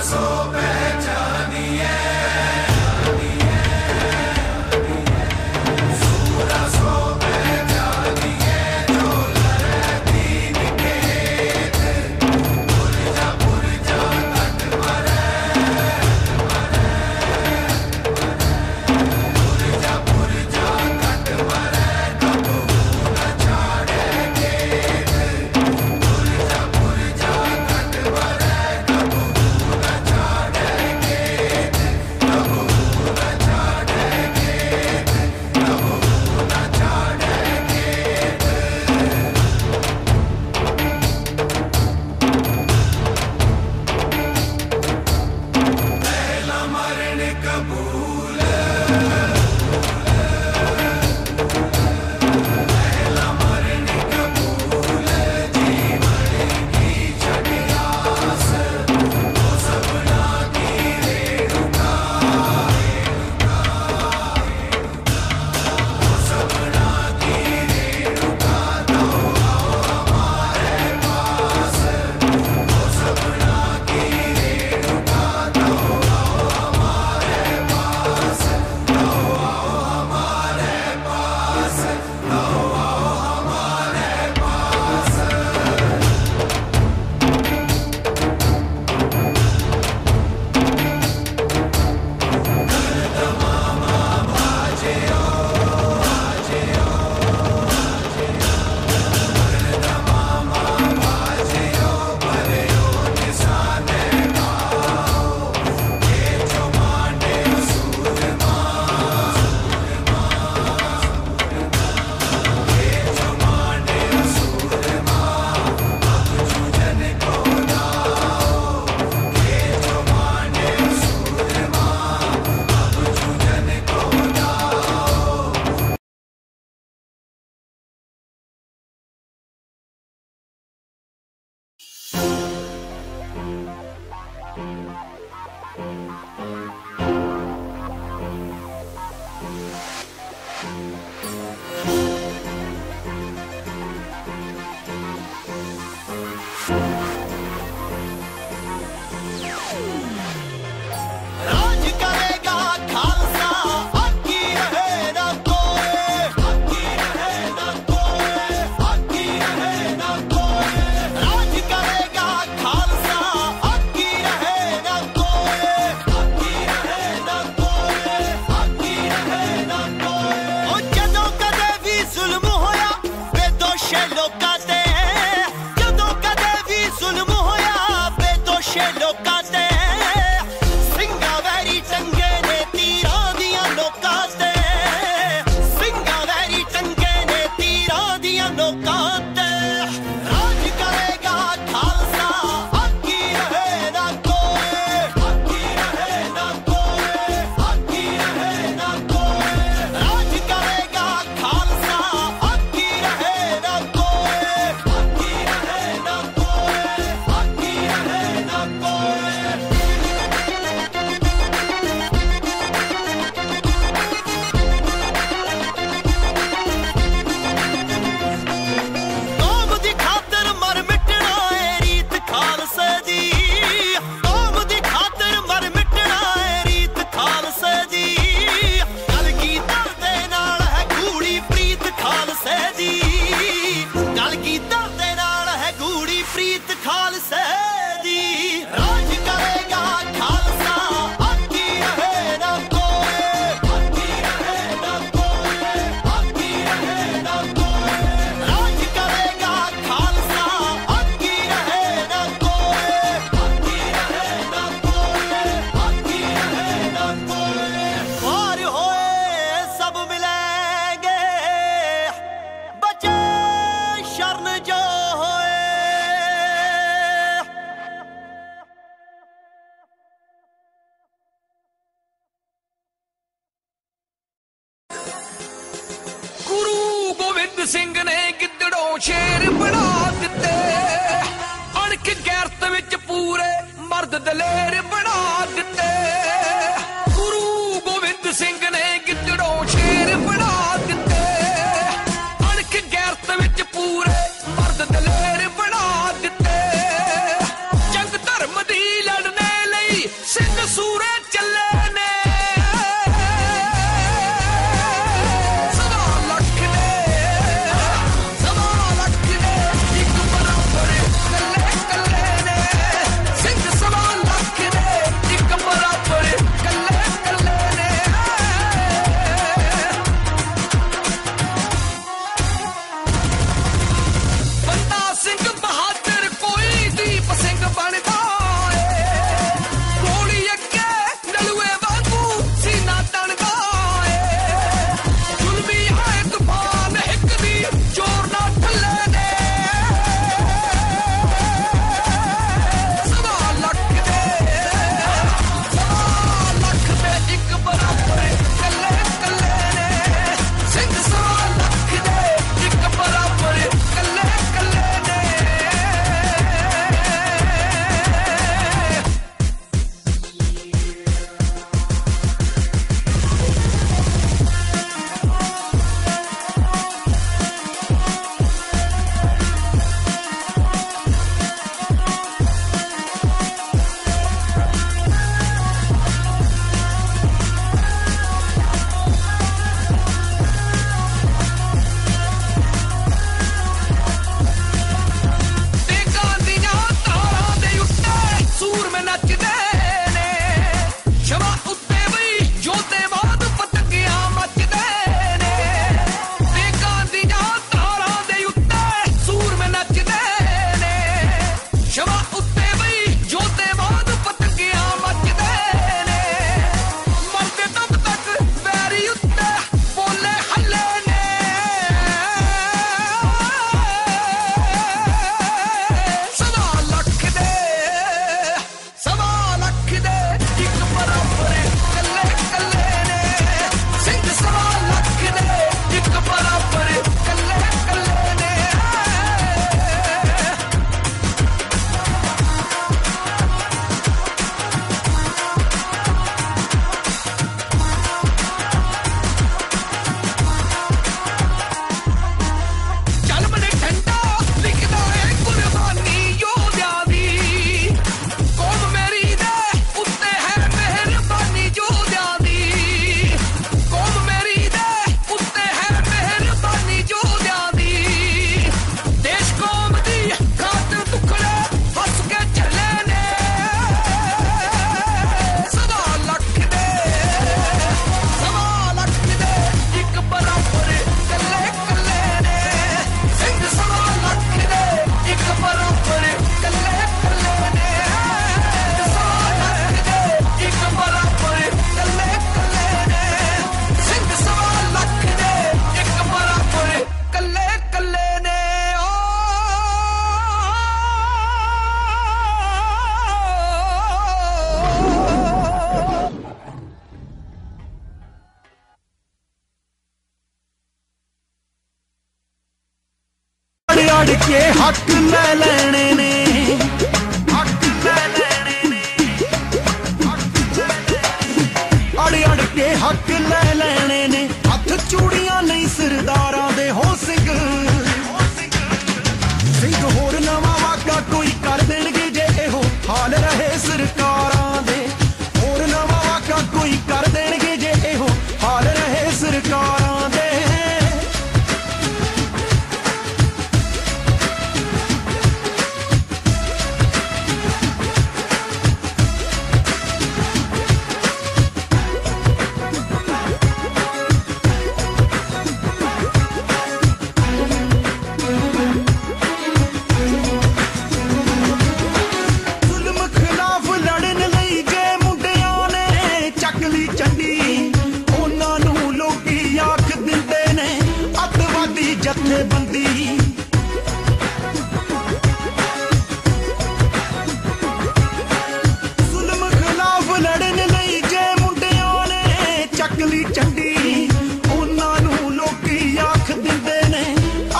open. Singh ਨੇ ਗਿੱਦੜੋਂ ਸ਼ੇਰ ਬਣਾ ਦਿੱਤੇ। ਅਣਖ ਗੈਰਤ ਵਿੱਚ ਪੂਰੇ ਮਰਦ ਦਲੇਰ ਬਣਾ ਦਿੱਤੇ। மலர் ਜਥੇਬੰਦੀ। ਜ਼ੁਲਮ ਖਿਲਾਫ ਲੜਨ ਲਈ ਜੇ ਮੁੰਡਿਆਂ ਨੇ ਚੱਕ ਚੰਡੀ, ਉਹਨਾਂ ਨੂੰ ਲੋਕੀ ਆਖ ਦਿੰਦੇ ਨੇ,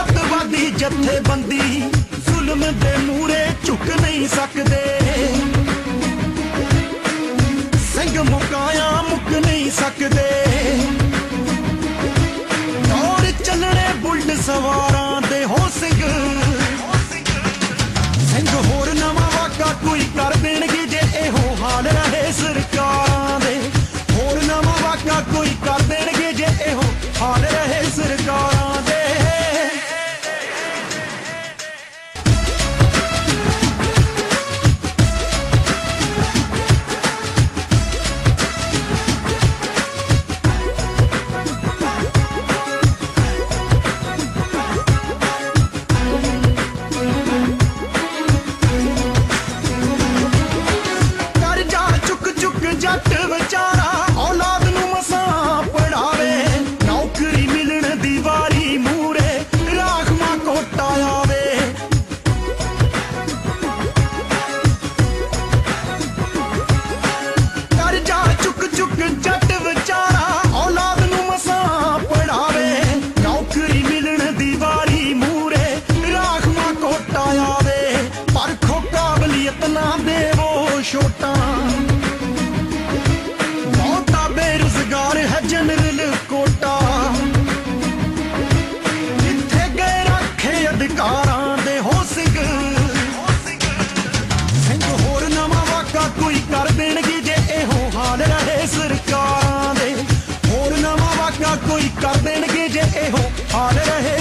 ਅੱਤਵਾਦੀ ਜਥੇਬੰਦੀ। ਜ਼ੁਲਮ ਦੇ ਮੂਰੇ ਝੁਕ ਨਹੀਂ ਸਕਦੇ। all of the hits.